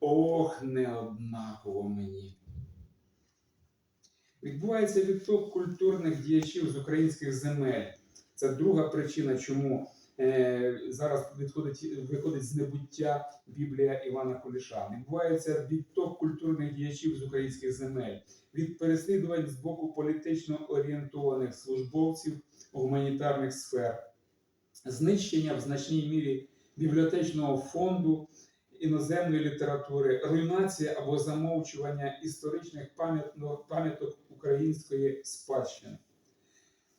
ох, не однаково мені. Відбувається відток культурних діячів з українських земель. Це друга причина, чому е, зараз відходить, виходить з небуття Біблія Івана Куліша. Відбувається відток культурних діячів з українських земель від переслідувань з боку політично орієнтованих службовців гуманітарних сфер, знищення в значній мірі бібліотечного фонду іноземної літератури, руйнація або замовчування історичних пам'яток української спадщини.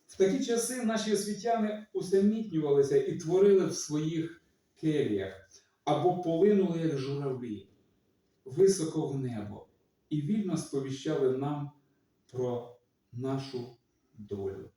В такі часи наші освітяни усамітнювалися і творили в своїх келіях або полинули як журавлі високо в небо і вільно сповіщали нам про нашу долю.